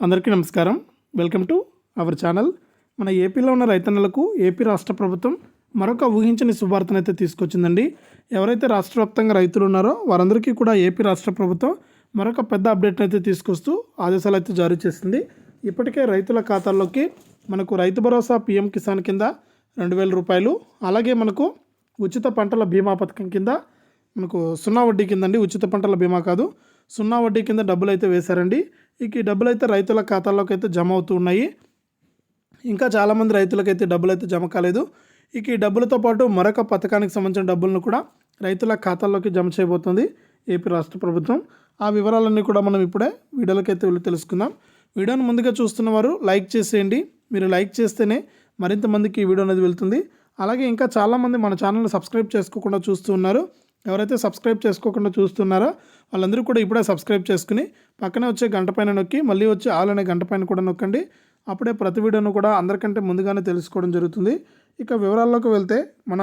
అందరికీ నమస్కారం. Welcome to our channel. మన ఏపీలో ఉన్న రైతన్నలకు ఏపీ రాష్ట్ర ప్రభుత్వం మరొక ఊహించని శుభార్తను అయితే తీసుకొచ్చిందండి. ఎవరైతే రాష్ట్ర వ్యాప్తంగా రైతులు ఉన్నారో వారందరికీ కూడా ఏపీ రాష్ట్ర ప్రభుత్వం మరొక పెద్ద అప్డేట్ని అయితే తీసుకొస్తూ ఆదేశాలు అయితే జారీ చేసింది. ఇప్పటికే రైతుల ఖాతాల్లోకి మనకు రైతు భరోసా పీఎం కిసాన్ కింద రెండు వేల రూపాయలు అలాగే మనకు ఉచిత పంటల బీమా పథకం కింద మనకు సున్నా వడ్డీ కిందండి ఉచిత పంటల బీమా కాదు. సున్నా వడ్డీ కింద డబ్బులు అయితే వేశారండి. ఇక ఈ డబ్బులు అయితే రైతుల ఖాతాల్లోకి అయితే జమ అవుతూ ఉన్నాయి. ఇంకా చాలామంది రైతులకైతే డబ్బులు అయితే జమ కాలేదు. ఇక ఈ డబ్బులతో పాటు మరొక పథకానికి సంబంధించిన డబ్బులను కూడా రైతుల ఖాతాల్లోకి జమ చేయబోతుంది ఏపీ రాష్ట్ర ప్రభుత్వం. ఆ వివరాలన్నీ కూడా మనం ఇప్పుడే వీడియోలకైతే వెళ్ళి తెలుసుకుందాం. వీడియోను ముందుగా చూస్తున్న వారు లైక్ చేసేయండి. మీరు లైక్ చేస్తేనే మరింత మందికి ఈ వీడియో అనేది వెళ్తుంది. అలాగే ఇంకా చాలామంది మన ఛానల్ని సబ్స్క్రైబ్ చేసుకోకుండా చూస్తూ ఉన్నారు. ఎవరైతే సబ్స్క్రైబ్ చేసుకోకుండా చూస్తున్నారో వాళ్ళందరూ కూడా ఇప్పుడే సబ్స్క్రైబ్ చేసుకుని పక్కనే వచ్చే గంట పైన నొక్కి మళ్ళీ వచ్చే ఆల్ అనే గంట పైన కూడా నొక్కండి. అప్పుడే ప్రతి వీడియోను కూడా అందరికంటే ముందుగానే తెలుసుకోవడం జరుగుతుంది. ఇక వివరాల్లోకి వెళ్తే మన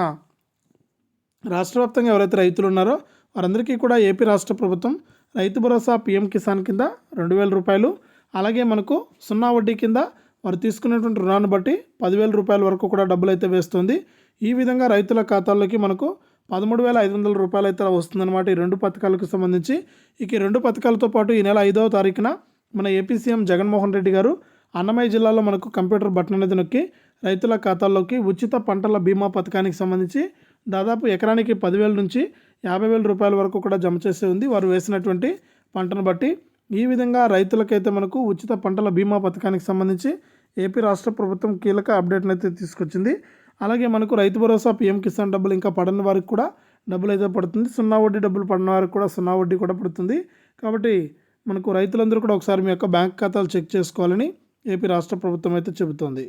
రాష్ట్ర వ్యాప్తంగా ఎవరైతే రైతులు ఉన్నారో వారందరికీ కూడా ఏపీ రాష్ట్ర ప్రభుత్వం రైతు భరోసా పీఎం కిసాన్ కింద రెండు వేల రూపాయలు అలాగే మనకు సున్నా వడ్డీ కింద వారు తీసుకునేటువంటి రుణాన్ని బట్టి పదివేల రూపాయల వరకు కూడా డబ్బులు అయితే వేస్తుంది. ఈ విధంగా రైతుల ఖాతాల్లోకి మనకు పదమూడు వేల ఐదు వందల రూపాయలు అయితే వస్తుందన్నమాట ఈ రెండు పథకాలకు సంబంధించి. ఇక ఈ రెండు పథకాలతో పాటు ఈ నెల ఐదవ తారీఖున మన ఏపీ సీఎం జగన్మోహన్ రెడ్డి గారు అన్నమయ్య జిల్లాలో మనకు కంప్యూటర్ బటన్ అనేది నొక్కి రైతుల ఖాతాల్లోకి ఉచిత పంటల బీమా పథకానికి సంబంధించి దాదాపు ఎకరానికి పదివేల నుంచి యాభై వేల రూపాయల వరకు కూడా జమ చేసే ఉంది. వారు వేసినటువంటి పంటను బట్టి ఈ విధంగా రైతులకైతే మనకు ఉచిత పంటల బీమా పథకానికి సంబంధించి ఏపీ రాష్ట్ర ప్రభుత్వం కీలక అప్డేట్ని అయితే తీసుకొచ్చింది. అలాగే మనకు రైతు భరోసా పీఎం కిసాన్ డబ్బులు ఇంకా పడని వారికి కూడా డబ్బులు అయితే పడుతుంది. సున్నా వడ్డీ డబ్బులు పడిన వారికి కూడా సున్నా వడ్డీ కూడా పడుతుంది. కాబట్టి మనకు రైతులందరూ కూడా ఒకసారి మీ యొక్క బ్యాంక్ ఖాతాలు చెక్ చేసుకోవాలని ఏపీ రాష్ట్ర ప్రభుత్వం అయితే చెబుతోంది.